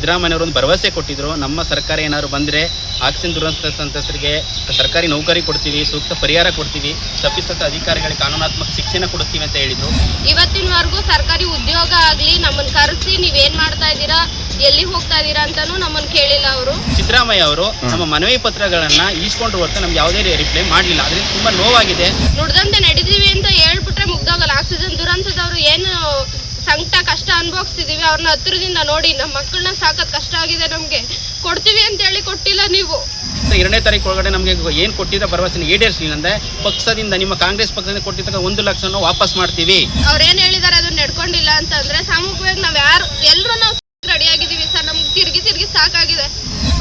ಸಿದ್ದರಾಮಯ್ಯವರು ಒಂದು ಭರವಸೆ ಕೊಟ್ಟಿದ್ರು. ನಮ್ಮ ಸರ್ಕಾರ ಏನಾದ್ರು ಬಂದರೆ ಆಕ್ಸಿಜನ್ ದುರಂತ ಸಂತ್ರಸ್ತರಿಗೆ ಸರ್ಕಾರಿ ನೌಕರಿ ಕೊಡ್ತೀವಿ ಸೂಕ್ತ ಪರಿಹಾರ ಕೊಡ್ತೀವಿ ತಪ್ಪಿಸ್ತ ಅಧಿಕಾರಿಗಳಿಗೆ ಕಾನೂನಾತ್ಮಕ ಶಿಕ್ಷಣ ಕೊಡಿಸ್ತೀವಿ ಅಂತ ಹೇಳಿದರು. ಇವತ್ತಿನವರೆಗೂ ಸರ್ಕಾರಿ ಉದ್ಯೋಗ ಆಗಲಿ ನಮ್ಮನ್ನ ಕರೆಸಿ ನೀವೇನು ಮಾಡ್ತಾ ಇದ್ದೀರಾ ಎಲ್ಲಿ ಹೋಗ್ತಾ ಇದ್ದೀರಾ ಅಂತಾನು ನಮ್ಮನ್ನು ಕೇಳಿಲ್ಲ ಅವರು. ಸಿದ್ದರಾಮಯ್ಯ ಅವರು ನಮ್ಮ ಮನವಿ ಪತ್ರಗಳನ್ನ ಈಸ್ಕೊಂಡು ಹೊರತು ನಮ್ಗೆ ಯಾವುದೇ ರಿಪ್ಲೈ ಮಾಡಲಿಲ್ಲ. ಅದರಿಂದ ತುಂಬಾ ನೋವಾಗಿದೆ. ನುಡ್ದಂತೆ ನಡೆದೀವಿ ಅಂತ ಹೇಳ್ಬಿಟ್ರೆ ಮುಗ್ದೋಗಲ್ಲ. ಆಕ್ಸಿಜನ್ ದುರಂತದವರು ಏನು ಸಂಕಟ ಕಷ್ಟ ಅನುಭವಿಸ್ತಿದ್ದೀವಿ ಅವ್ರನ್ನ ಹತ್ರದಿಂದ ನೋಡಿ ನಮ್ಮ ಮಕ್ಕಳನ್ನ ಸಾಕೋದು ಕಷ್ಟ ಆಗಿದೆ ನಮಗೆ. ಕೊಡ್ತೀವಿ ಅಂತ ಹೇಳಿ ಕೊಟ್ಟಿಲ್ಲ ನೀವು. ಎರಡನೇ ತಾರೀಕು ಒಳಗಡೆ ನಮಗೆ ಏನು ಕೊಟ್ಟಿದ್ದ ಭರವಸೆ ಈಡೇರಿಸಲಿಲ್ಲ ಅಂದ್ರೆ ಪಕ್ಷದಿಂದ ನಿಮ್ಮ ಕಾಂಗ್ರೆಸ್ ಪಕ್ಷದಿಂದ ಕೊಟ್ಟಿದ್ದಾಗ ಒಂದು ಲಕ್ಷನ ವಾಪಸ್ ಮಾಡ್ತೀವಿ. ಅವ್ರೇನ್ ಹೇಳಿದಾರೆ ಅದನ್ನ ನಡ್ಕೊಂಡಿಲ್ಲ ಅಂತಂದ್ರೆ ಸಾಮೂಹಿಕವಾಗಿ ನಾವ್ ಯಾರು ಎಲ್ರು ನಾವು ರೆಡಿ ಆಗಿದೀವಿ ಸರ್ ನಮ್ಗೆ ತಿರ್ಗಿ ತಿರ್ಗಿ ಸಾಕಾಗಿದೆ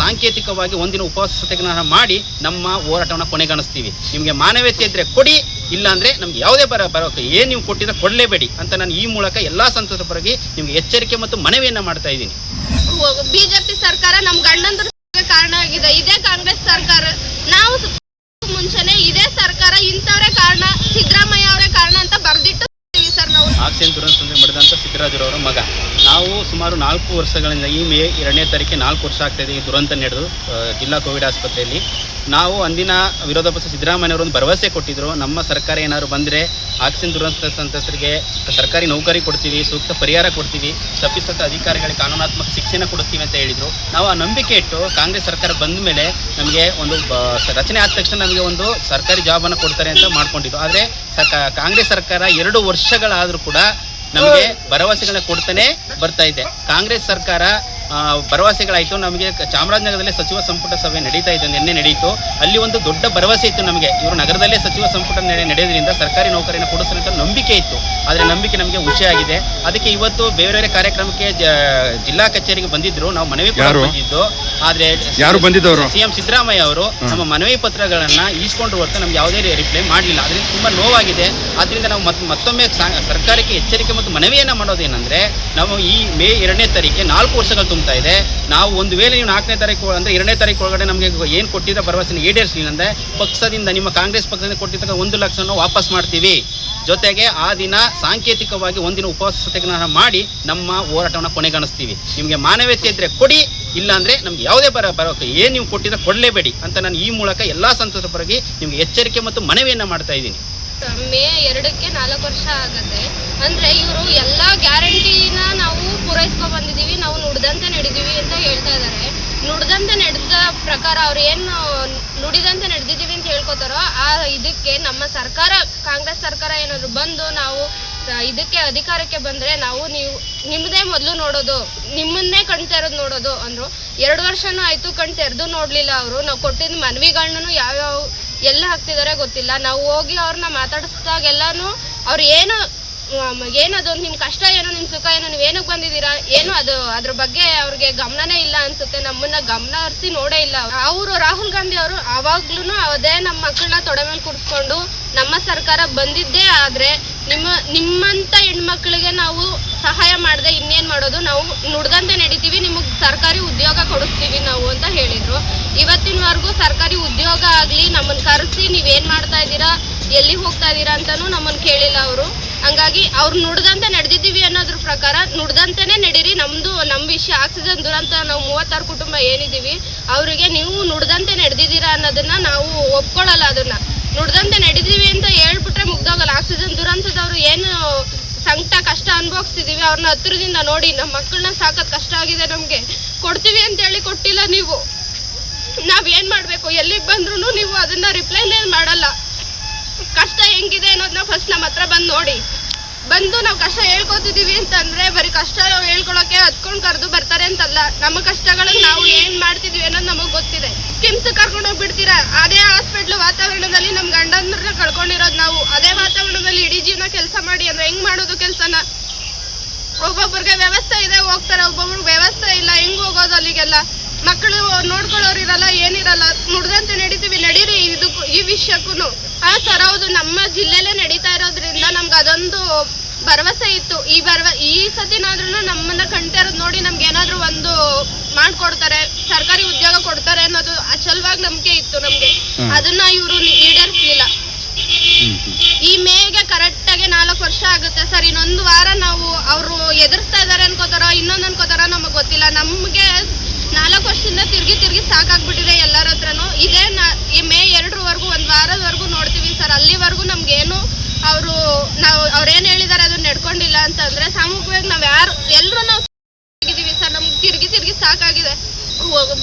ಸಾಂಕೇತಿಕವಾಗಿ ಒಂದಿನ ಉಪವಾಸ ಸತ್ಯಾಗ್ರಹ ಮಾಡಿ ನಮ್ಮ ಹೋರಾಟವನ್ನು ಕೊನೆಗಾಣಿಸ್ತೀವಿ. ನಿಮಗೆ ಮಾನವೀಯತೆ ಇದ್ರೆ ಕೊಡಿ ಇಲ್ಲಾಂದ್ರೆ ನಮ್ಗೆ ಯಾವುದೇ ಬರ ಬರೋಕೆ ಏನು ನೀವು ಕೊಟ್ಟಿದ್ರೆ ಕೊಡಲೇಬೇಡಿ ಅಂತ ನಾನು ಈ ಮೂಲಕ ಎಲ್ಲಾ ಸಂಸದ ಪರವಾಗಿ ನಿಮ್ಗೆ ಎಚ್ಚರಿಕೆ ಮತ್ತು ಮನವಿಯನ್ನ ಮಾಡ್ತಾ ಇದ್ದೀನಿ. ಬಿಜೆಪಿ ಸರ್ಕಾರ ನಮ್ ಗಂಡಂದ್ರ ಕಾರಣ ಆಗಿದೆ. ಇದೇ ಕಾಂಗ್ರೆಸ್ ಸರ್ಕಾರ. ನಾವು ಮುಂಚೆನೆ ಇದೇ ಸರ್ಕಾರ ಇಂಥವರೇ ಕಾರಣ ಸಿದ್ದರಾಮಯ್ಯ ಅವರೇ ಕಾರಣ ಅಂತ ಬರ್ದಿಟ್ಟು ಸರ್ ನಾವು ಆಕ್ಸಿಜನ್ ದುರಂತ ಮಾಡಿದಂಥ ಸಿದ್ದರಾಜರವರ ಮಗ. ನಾವು ಸುಮಾರು ನಾಲ್ಕು ವರ್ಷಗಳಿಂದ ಈ ಮೇ ಎರಡನೇ ತಾರೀಕು ನಾಲ್ಕು ವರ್ಷ ಆಗ್ತಾ ಇದೆ ಈ ದುರಂತ ನಡೆದು ಜಿಲ್ಲಾ ಕೋವಿಡ್ ಆಸ್ಪತ್ರೆಯಲ್ಲಿ. ನಾವು ಅಂದಿನ ವಿರೋಧ ಪಕ್ಷ ಸಿದ್ದರಾಮಯ್ಯವರು ಒಂದು ಭರವಸೆ ಕೊಟ್ಟಿದ್ರು, ನಮ್ಮ ಸರ್ಕಾರ ಏನಾದ್ರು ಬಂದರೆ ಆಕ್ಸಿಜನ್ ದುರಂತ ಸಂತ್ರಸ್ತರಿಗೆ ಸರ್ಕಾರಿ ನೌಕರಿ ಕೊಡ್ತೀವಿ, ಸೂಕ್ತ ಪರಿಹಾರ ಕೊಡ್ತೀವಿ ತಪ್ಪಿಸ್ತ ಅಧಿಕಾರಿಗಳಿಗೆ ಕಾನೂನಾತ್ಮಕ ಶಿಕ್ಷಣ ಕೊಡಿಸ್ತೀವಿ ಅಂತ ಹೇಳಿದರು. ನಾವು ಆ ನಂಬಿಕೆ ಇಟ್ಟು ಕಾಂಗ್ರೆಸ್ ಸರ್ಕಾರ ಬಂದ ಮೇಲೆ ನಮಗೆ ಒಂದು ರಚನೆ ಆದ ತಕ್ಷಣ ನಮಗೆ ಒಂದು ಸರ್ಕಾರಿ ಜಾಬನ್ನು ಕೊಡ್ತಾರೆ ಅಂತ ಮಾಡ್ಕೊಂಡಿದ್ದು. ಆದರೆ ಕಾಂಗ್ರೆಸ್ ಸರ್ಕಾರ ಎರಡು ವರ್ಷಗಳಾದರೂ ಕೂಡ ನಮಗೆ ಭರವಸೆಗಳನ್ನ ಕೊಡ್ತಾನೆ ಬರ್ತಾ ಇದೆ. ಕಾಂಗ್ರೆಸ್ ಸರ್ಕಾರ ಭರವಸೆಗಳಾಯಿತು. ನಮಗೆ ಚಾಮರಾಜನಗರದಲ್ಲೇ ಸಚಿವ ಸಂಪುಟ ಸಭೆ ನಡೀತಾ ಇದೆ ನಿನ್ನೆ ನಡೆಯಿತು ಅಲ್ಲಿ ಒಂದು ದೊಡ್ಡ ಭರವಸೆ ಇತ್ತು ನಮಗೆ. ಇವರು ನಗರದಲ್ಲೇ ಸಚಿವ ಸಂಪುಟ ನಡೆ- ನಡೆಯೋದ್ರಿಂದ ಸರ್ಕಾರಿ ನೌಕರಿನ ಕೊಡಿಸ್ತಾರೆ ಅಂತ ನಂಬಿಕೆ ಇತ್ತು. ಆದರೆ ನಂಬಿಕೆ ನಮಗೆ ಆಗಿದೆ. ಅದಕ್ಕೆ ಇವತ್ತು ಬೇರೆ ಬೇರೆ ಕಾರ್ಯಕ್ರಮಕ್ಕೆ ಜಿಲ್ಲಾ ಕಚೇರಿಗೆ ಬಂದಿದ್ರು. ನಾವು ಮನವಿ? ಬಂದಿದ್ದು ಆದರೆ ಸಿಎಂ ಸಿದ್ದರಾಮಯ್ಯ ಅವರು ನಮ್ಮ ಮನವಿ ಪತ್ರಗಳನ್ನ ಈಸ್ಕೊಂಡು ಹೊರತು ನಮ್ಗೆ ಯಾವುದೇ ರಿಪ್ಲೈ ಮಾಡಲಿಲ್ಲ. ಅದರಿಂದ ತುಂಬಾ ನೋವಾಗಿದೆ. ಅದರಿಂದ ನಾವು ಮತ್ ಮತ್ತೊಮ್ಮೆ ಸರ್ಕಾರಕ್ಕೆ ಎಚ್ಚರಿಕೆ ಮತ್ತು ಮನವಿಯನ್ನ ಮಾಡೋದೇನೆಂದರೆ ನಾವು ಈ ಮೇ ಎರಡನೇ ತಾರೀಕೆ ನಾಲ್ಕು ವರ್ಷಗಳು ತುಂಬ್ತಾ ಇದೆ. ನಾವು ಒಂದು ವೇಳೆ ನೀವು ನಾಲ್ಕನೇ ತಾರೀಕು ಅಂದರೆ ಎರಡನೇ ತಾರೀಕು ಒಳಗಡೆ ನಮಗೆ ಏನು ಕೊಟ್ಟಿದ್ದ ಭರವಸೆನ ಈಡೇರಿಸಲಿಲ್ಲ ಅಂದರೆ ಪಕ್ಷದಿಂದ, ನಿಮ್ಮ ಕಾಂಗ್ರೆಸ್ ಪಕ್ಷದಿಂದ ಕೊಟ್ಟಿದ್ದಾಗ ಒಂದು ಲಕ್ಷವನ್ನು ವಾಪಸ್ ಮಾಡ್ತೀವಿ. ಜೊತೆಗೆ ಆ ದಿನ ಸಾಂಕೇತಿಕವಾಗಿ ಒಂದಿನ ಉಪವಾಸ ಸತ್ಯಾಗ್ರಹ ಮಾಡಿ ನಮ್ಮ ಹೋರಾಟವನ್ನು ಕೊನೆಗಾಣಿಸ್ತೀವಿ. ನಿಮಗೆ ಮಾನವೀಯತೆ ಇದ್ದರೆ ಕೊಡಿ, ಇಲ್ಲಾಂದ್ರೆ ನಮ್ಗೆ ಯಾವುದೇ ಬರ ಬರೋಕೆ ಏನು ನೀವು ಕೊಟ್ಟಿದ್ದ ಕೊಡಲೇಬೇಡಿ ಅಂತ ನಾನು ಈ ಮೂಲಕ ಎಲ್ಲಾ ಸಂಸದರ ಪರವಾಗಿ ನಿಮಗೆ ಎಚ್ಚರಿಕೆ ಮತ್ತು ಮನವಿಯನ್ನು ಮಾಡ್ತಾ ಇದ್ದೀನಿ. ಮೇ ಎರಡಕ್ಕೆ ನಾಲ್ಕು ವರ್ಷ ಆಗುತ್ತೆ. ಅಂದ್ರೆ ಇವರು ಎಲ್ಲಾ ಗ್ಯಾರಂಟಿನ ನಾವು ಪೂರೈಸ್ಕೊಂಡ್ ಬಂದಿದ್ದೀವಿ ನಾವು ನುಡ್ದಂತೆ ನಡೆದೀವಿ ಅಂತ ಹೇಳ್ತಾ ಇದ್ದಾರೆ ನುಡ್ದಂತೆ ನಡೆದ ಪ್ರಕಾರ ಅವ್ರು ಏನು ನುಡಿದಂತೆ ನಡೆದಿದ್ದೀವಿ ಅಂತ ಹೇಳ್ಕೊತಾರೋ, ಆ ಇದಕ್ಕೆ ನಮ್ಮ ಸರ್ಕಾರ, ಕಾಂಗ್ರೆಸ್ ಸರ್ಕಾರ ಏನಾದ್ರು ಬಂದು ನಾವು ಇದಕ್ಕೆ ಅಧಿಕಾರಕ್ಕೆ ಬಂದ್ರೆ ನಾವು ನೀವು ನಿಮ್ಮದೇ ಮೊದಲು ನೋಡೋದು, ನಿಮ್ಮನ್ನೇ ಕಣ್ ತೆರೆದು ನೋಡೋದು ಅಂದ್ರು. ಎರಡು ವರ್ಷನೂ ಆಯ್ತು ಕಣ್ ತೆರೆದು ನೋಡ್ಲಿಲ್ಲ ಅವರು. ನಾವು ಕೊಟ್ಟಿದ್ದ ಮನವಿಗಳನ್ನೂ ಯಾವ್ಯಾವ ಎಲ್ಲ ಹಾಕ್ತಿದಾರೆ ಗೊತ್ತಿಲ್ಲ. ನಾವು ಹೋಗಿ ಅವ್ರನ್ನ ಮಾತಾಡಿಸ್ದಾಗೆಲ್ಲಾನು ಅವ್ರು ಏನು ಏನದು ನಿಮ್ಮ ಕಷ್ಟ ಏನು ನಿಮ್ಮ ಸುಖ ಏನು, ನೀವು ಏನಕ್ಕೆ ಬಂದಿದ್ದೀರಾ? ಏನು ಅದು, ಅದ್ರ ಬಗ್ಗೆ ಅವ್ರಿಗೆ ಗಮನನೇ ಇಲ್ಲ ಅನ್ಸುತ್ತೆ. ನಮ್ಮನ್ನ ಗಮನ ಹರಿಸಿ ನೋಡೇ ಇಲ್ಲ ಅವರು. ರಾಹುಲ್ ಗಾಂಧಿ ಅವರು ಅವಾಗ್ಲೂ ಅದೇ ನಮ್ಮ ಮಕ್ಕಳನ್ನ ತೊಡೆ ಮೇಲೆ ಕೂರಿಸ್ಕೊಂಡು ನಮ್ಮ ಸರ್ಕಾರ ಬಂದಿದ್ದೇ ಆದ್ರೆ ನಿಮ್ಮ, ನಿಮ್ಮಂತ ಹೆಣ್ಮಕ್ಳಿಗೆ ನಾವು ಸಹಾಯ ಮಾಡದೆ ಇನ್ನೇನ್ ಮಾಡೋದು? ನಾವು ನುಡ್ದಂತೆ ನಡಿತೀವಿ, ನಿಮಗೆ ಸರ್ಕಾರಿ ಉದ್ಯೋಗ ಕೊಡಿಸ್ತೀವಿ ನಾವು ಅಂತ ಹೇಳಿದ್ರು ಇವತ್ತಿನವರೆಗೂ ಸರ್ಕಾರಿ ಆಗಲಿ ನಮ್ಮನ್ನು ಕರೆಸಿ ನೀವೇನು ಮಾಡ್ತಾ ಇದ್ದೀರಾ, ಎಲ್ಲಿ ಹೋಗ್ತಾ ಇದ್ದೀರಾ ಅಂತಲೂ ನಮ್ಮನ್ನು ಕೇಳಿಲ್ಲ ಅವರು. ಹಂಗಾಗಿ ಅವ್ರು ನುಡ್ದಂತೆ ನಡೆದಿದ್ದೀವಿ ಅನ್ನೋದ್ರ ಪ್ರಕಾರ ನುಡ್ದಂತೆಯೇ ನಡೀರಿ. ನಮ್ಮದು ನಮ್ಮ ವಿಷಯ, ಆಕ್ಸಿಜನ್ ದುರಂತ ನಾವು ಮೂವತ್ತಾರು ಕುಟುಂಬ ಏನಿದ್ದೀವಿ, ಅವರಿಗೆ ನೀವು ನುಡ್ದಂತೆ ನಡೆದಿದ್ದೀರಾ ಅನ್ನೋದನ್ನು ನಾವು ಒಪ್ಕೊಳ್ಳಲ್ಲ ಅದನ್ನು. ನುಡ್ದಂತೆ ನಡೆದೀವಿ ಅಂತ ಹೇಳ್ಬಿಟ್ರೆ ಮುಗ್ದೋಗಲ್ಲ. ಆಕ್ಸಿಜನ್ ದುರಂತದವರು ಏನು ಸಂಕಟ, ಕಷ್ಟ ಅನುಭವಿಸ್ತಿದ್ದೀವಿ ಅವ್ರನ್ನ ಹತ್ರದಿಂದ ನೋಡಿ ನಮ್ಮ ಮಕ್ಕಳನ್ನ ಸಾಕೋದು ಕಷ್ಟ ಆಗಿದೆ ನಮಗೆ. ಕೊಡ್ತೀವಿ ಅಂತ ಹೇಳಿ ಕೊಟ್ಟಿಲ್ಲ ನೀವು. ನಾವ್ ಏನ್ ಮಾಡ್ಬೇಕು? ಎಲ್ಲಿಗೆ ಬಂದ್ರು ನೀವು ಅದನ್ನ ರಿಪ್ಲೈನೇ ಮಾಡಲ್ಲ. ಕಷ್ಟ ಹೆಂಗಿದೆ ಅನ್ನೋದನ್ನ ಫಸ್ಟ್ ನಮ್ಮ ಹತ್ರ ಬಂದು ನೋಡಿ. ಬಂದು ನಾವು ಕಷ್ಟ ಹೇಳ್ಕೊತಿದೀವಿ ಅಂತಂದ್ರೆ ಬರೀ ಕಷ್ಟ ಹೇಳ್ಕೊಳಕ್ಕೆ ಹತ್ಕೊಂಡು ಕರೆದು ಬರ್ತಾರೆ ಅಂತಲ್ಲ. ನಮ್ಮ ಕಷ್ಟಗಳನ್ನ ನಾವು ಏನ್ ಮಾಡ್ತಿದೀವಿ ಅನ್ನೋದು ನಮಗ್ ಗೊತ್ತಿದೆ. ಸ್ಕಿಮ್ಸ್ ಕರ್ಕೊಂಡು ಹೋಗ್ಬಿಡ್ತೀರಾ? ಅದೇ ಹಾಸ್ಪಿಟ್ಲ್ ವಾತಾವರಣದಲ್ಲಿ ನಮ್ ಗಂಡಂದ್ರನ್ನ ಕಳ್ಕೊಂಡಿರೋದು ನಾವು. ಅದೇ ವಾತಾವರಣದಲ್ಲಿ ಇಡೀ ಜೀವನ ಕೆಲಸ ಮಾಡಿ ಅಂದ್ರೆ ಹೆಂಗ್ ಮಾಡೋದು ಕೆಲ್ಸನ? ಒಬ್ಬೊಬ್ರಿಗೆ ವ್ಯವಸ್ಥೆ ಇದೆ, ಹೋಗ್ತಾರೆ. ಒಬ್ಬೊಬ್ರಿಗೆ ವ್ಯವಸ್ಥೆ ಇಲ್ಲ, ಹೆಂಗ್ ಹೋಗೋದು ಅಲ್ಲಿಗೆಲ್ಲ? ಮಕ್ಕಳು ನೋಡ್ಕೊಳ್ಳೋರು ಇರಲ್ಲ ಏನಿರಲ್ಲ. ನುಡ್ದಂತೆ ನಡೀತೀವಿ ನಡೀರಿ ಇದಕ್ಕೂ ಈ ವಿಷಯಕ್ಕೂ ಆ ಸರ್ ಹೌದು ನಮ್ಮ ಜಿಲ್ಲೆಲೇ ನಡೀತಾ ಇರೋದ್ರಿಂದ ನಮ್ಗೆ ಅದೊಂದು ಭರವಸೆ ಇತ್ತು. ಈ ಭರವ ಈ ಸತಿನಾದ್ರೂ ನಮ್ಮನ್ನ ಕಣ್ತಿರೋದು ನೋಡಿ ನಮ್ಗೆ ಏನಾದರೂ ಒಂದು ಮಾಡ್ಕೊಡ್ತಾರೆ ಸರ್ಕಾರಿ ಉದ್ಯೋಗ ಕೊಡ್ತಾರೆ ಅನ್ನೋದು ಅಚಲವಾಗಿ ನಂಬಿಕೆ ಇತ್ತು ನಮ್ಗೆ. ಅದನ್ನ ಇವರು ಈಡೇರಿಸ್ಲಿಲ್ಲ ಈ ಮೇಗೆ ಕರೆಕ್ಟ್ ಆಗಿ ನಾಲ್ಕು ವರ್ಷ ಆಗುತ್ತೆ. ಸರ್ ಇನ್ನೊಂದು ವಾರ ನಾವು ಅವರು ಎದುರಿಸ್ತಾ ಇದಾರೆ ಅನ್ಕೋತಾರ ಇನ್ನೊಂದು ಅನ್ಕೋತಾರೋ ನಮಗೆ ಗೊತ್ತಿಲ್ಲ. ನಮಗೆ ನಾಲ್ಕು ವರ್ಷದಿಂದ ತಿರ್ಗಿ ತಿರ್ಗಿ ಸಾಕಾಗ್ಬಿಟ್ಟಿದೆ ಎಲ್ಲರ ಹತ್ರನು. ಇದೇ ನಾ, ಈ ಮೇ ಎರಡರವರೆಗೂ, ಒಂದು ವಾರದವರೆಗೂ ನೋಡ್ತೀವಿ ಸರ್. ಅಲ್ಲಿವರೆಗೂ ನಮ್ಗೇನು ಅವರು, ನಾವು, ಅವ್ರೇನು ಹೇಳಿದ್ದಾರೆ ಅದನ್ನ ನಡ್ಕೊಂಡಿಲ್ಲ ಅಂತಂದ್ರೆ, ಸಾಮೂಹಿಕವಾಗಿ ನಾವು ಯಾರು ಎಲ್ಲರೂ ನಾವು ಆಗಿದ್ದೀವಿ ಸರ್. ನಮ್ಗೆ ತಿರುಗಿ ತಿರುಗಿ ಸಾಕಾಗಿದೆ.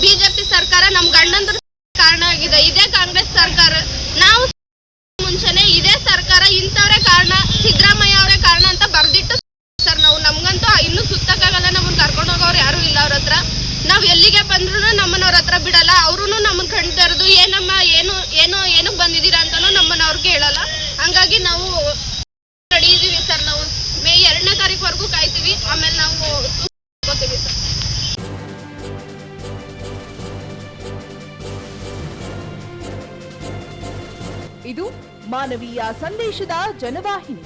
ಬಿಜೆಪಿ ಸರ್ಕಾರ ನಮ್ಮ ಗಂಡಂದ್ರ ಕಾರಣ ಆಗಿದೆ. ಇದೇ ಕಾಂಗ್ರೆಸ್ ಸರ್ಕಾರ. ನಾವು ಮುಂಚೆನೆ ಇದೇ ಸರ್ಕಾರ, ಇಂಥವ್ರೇ ಕಾರಣ, ಸಿದ್ದರಾಮಯ್ಯ ಅವರೇ ಕಾರಣ ಅಂತ ಬರ್ದಿಟ್ಟು ಸರ್ ನಾವು. ನಮ್ಗಂತೂ ಇನ್ನೂ ಸುತ್ತಕ್ಕಾಗಲ್ಲ. ನಮ್ಮನ್ನ ಕರ್ಕೊಂಡು ಹೋಗೋರು ಯಾರು ಇಲ್ಲ ಅವ್ರ ಹತ್ರ. ನಾವು ಎಲ್ಲಿಗೆ ಬಂದ್ರು ನಮ್ಮನ್ನ ಅವ್ರ ಹತ್ರ ಬಿಡಲ್ಲ ಅವರು ನಮ್ಮನ್ನ ಕಣ್ ತೆರೆದು, ಏನಮ್ಮ, ಏನು ಏನು ಏನಕ್ಕೆ ಬಂದಿದ್ದೀರಾ ಅಂತಾನು ನಮ್ಮನ್ನ ಅವ್ರು ಕೇಳಲ್ಲ ಹಂಗಾಗಿ ನಾವು ಇದೀವಿ ಸರ್ ನಾವು. ಮೇ ಎರಡನೇ ತಾರೀಕುವರೆಗೂ ಕಾಯ್ತೀವಿ, ಆಮೇಲೆ ನಾವು ಹೋಗ್ತೀವಿ ಸರ್. ಇದು ಮಾನವೀಯ ಸಂದೇಶದ ಜನವಾಹಿನಿ.